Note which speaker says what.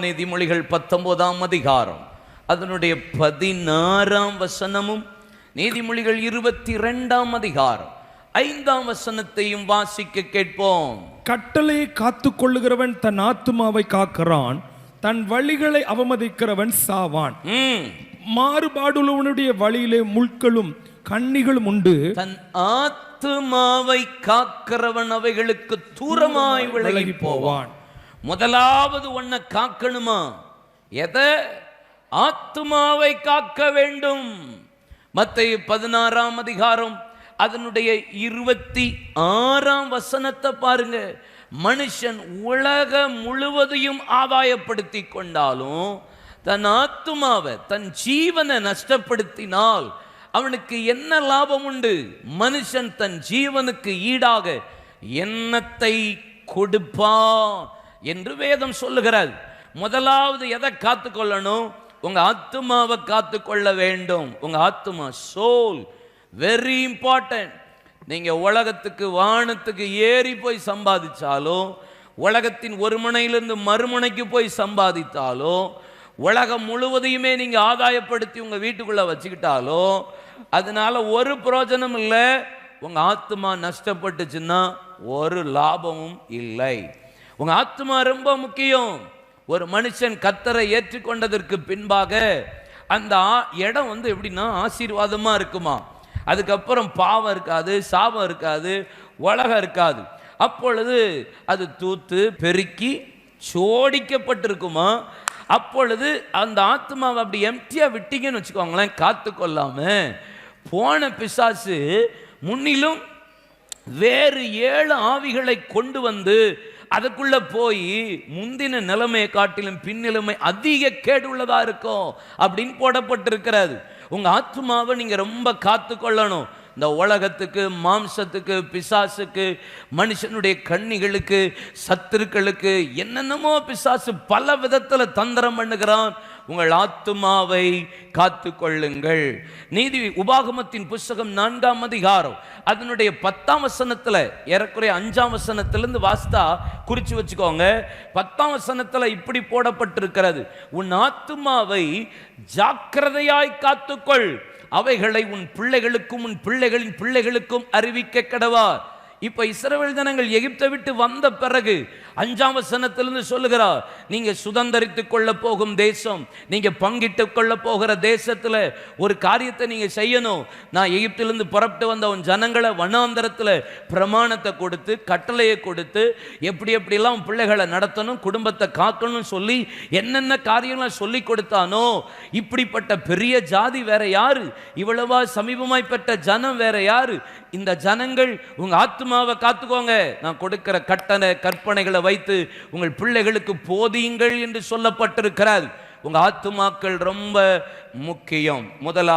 Speaker 1: நீதிமொழிகள் பத்தொன்பதாம் அதிகாரம். அதனுடைய பதினாறாம் வசனமும் நீதிமொழிகள் இருபத்தி ரெண்டாம் அதிகாரம். ஐந்தாம் வசனத்தையும் வாசிக்க கேட்போம்.
Speaker 2: கட்டளையை காத்து கொள்ளுகிறவன் தன் ஆத்துமாவை காக்கிறான் தன் வழிகளை அவமதிக்கிறவன் சாவான். மாறுபாடுள்ளவனுடைய வழியிலே முட்களும் கண்ணிகளும் உண்டு.
Speaker 1: தன் ஆத்துமாவை காக்கிறவன் அவைகளுக்கு தூரமாய் விலகி போவான். முதலாவது ஒன்றை காக்கணுமா? எதை? ஆத்துமாவை காக்க வேண்டும். மத்திய பதினாறாம் அதிகாரம் அதனுடைய இருபத்தி ஆறாம் வசனத்தை பாருங்க. மனுஷன் உலகம் முழுவதையும் ஆதாயப்படுத்தி கொண்டாலும் தன் ஆத்துமாவை தன் ஜீவனை நஷ்டப்படுத்தினால் அவனுக்கு என்ன லாபம் உண்டு? மனுஷன் தன் ஜீவனுக்கு ஈடாக எண்ணத்தை கொடுப்பான்? என்று வேதம் சொல்லுகிறது. முதலாவது எதை காத்துக்கொள்ளணும்? உங்க ஆத்துமாவை காத்துக்கொள்ள வேண்டும். உங்க ஆத்துமா சோல் வெரி இம்பார்ட்டன்ட் நீங்க உலகத்துக்கு வானத்துக்கு ஏறி போய் சம்பாதிச்சாலும் உலகத்தின் ஒரு முனையிலிருந்து மறுமுனைக்கு போய் சம்பாதித்தாலும் உலகம் முழுவதையுமே நீங்கள் ஆதாயப்படுத்தி உங்கள் வீட்டுக்குள்ளே வச்சுக்கிட்டாலோ அதனால ஒரு பிரயோஜனம் இல்லை. உங்கள் ஆத்மா நஷ்டப்பட்டுச்சுன்னா ஒரு லாபமும் இல்லை. உங்க ஆத்மா ரொம்ப முக்கியம். ஒரு மனுஷன் கத்தரை ஏற்றுக்கொண்டதற்கு பின்பாக அந்த ஆ- இடம் வந்து எப்படின்னா ஆசீர்வாதமா இருக்குமா. அதுக்கப்புறம் பாவம் இருக்காது சாபம் இருக்காது உலகம் இருக்காது. அப்பொழுது அது தூத்து பெருக்கி சோடிக்கப்பட்டிருக்குமா. அப்பொழுது அந்த ஆத்மாவை அப்படி எம்டியாக விட்டீங்கன்னு வச்சுக்கோங்களேன் காத்து கொள்ளாமல் போன பிசாசு முன்னிலும் வேறு ஏழு ஆவிகளை கொண்டு வந்து அதுக்குள்ள போய் முந்தின நிலைமையை காட்டிலும் பின்னிலைமை அதிக கேடு உள்ளதா இருக்கும் அப்படின்னு போடப்பட்டிருக்கிறது. உங்க ஆத்மாவை நீங்க ரொம்ப காத்து கொள்ளணும் இந்த உலகத்துக்கு மாம்சத்துக்கு பிசாசுக்கு மனுஷனுடைய கண்ணிகளுக்கு சத்துருக்களுக்கு என்னென்னமோ பிசாசு பல விதத்தில் தந்திரம் பண்ணுகிறான். உங்கள் ஆத்துமாவை காத்து கொள்ளுங்கள் நீதி உபாகமத்தின் புஸ்தகம் நான்காம் அதிகாரம். அதனுடைய பத்தாம் வசனத்துல ஏறக்குறைய அஞ்சாம் வசனத்திலிருந்து வாஸ்தா குறிச்சு வச்சுக்கோங்க. பத்தாம் வசனத்தில் இப்படி போடப்பட்டிருக்கிறது. உன் ஆத்துமாவை ஜாக்கிரதையாய் காத்துக்கொள். அவைகளை உன் பிள்ளைகளுக்கும் உன் பிள்ளைகளின் பிள்ளைகளுக்கும் அறிவிக்க கடவார் இப்ப இஸ்ரவேல் ஜனங்கள் எகிப்தை விட்டு வந்த பிறகு அஞ்சாம் வசனத்திலிருந்து சொல்லுகிறார் நீங்க சுதந்திரித்து கொள்ள போகும் தேசம் நீங்க பங்கிட்டு கொள்ள போகிற தேசத்துல ஒரு காரியத்தை நீங்க செய்யணும். நான் எகிப்திலிருந்து புறப்பட்டு வந்த உன் ஜனங்களை வனாந்தரத்துல பிரமாணத்தை கொடுத்து கட்டளையை கொடுத்து எப்படி எப்படிலாம் பிள்ளைகளை நடத்தணும் குடும்பத்தை காக்கணும்னு சொல்லி என்னென்ன காரியங்களை சொல்லி கொடுத்தானோ இப்படிப்பட்ட பெரிய ஜாதி வேற யாரு? இவ்வளவா சமீபமாய் பெற்ற ஜனம் வேற யாரு? இந்த ஜனங்கள் உங்க ஆத்மாவை காத்துக்கோங்க. நான் கொடுக்கிற கட்டண கற்பனைகளை வைத்து உங்கள் பிள்ளைகளுக்கு போதியுங்கள் என்று சொல்லப்பட்டிருக்கிறார். உங்க ஆத்துமாக்கள் ரொம்ப முக்கியம். முதலா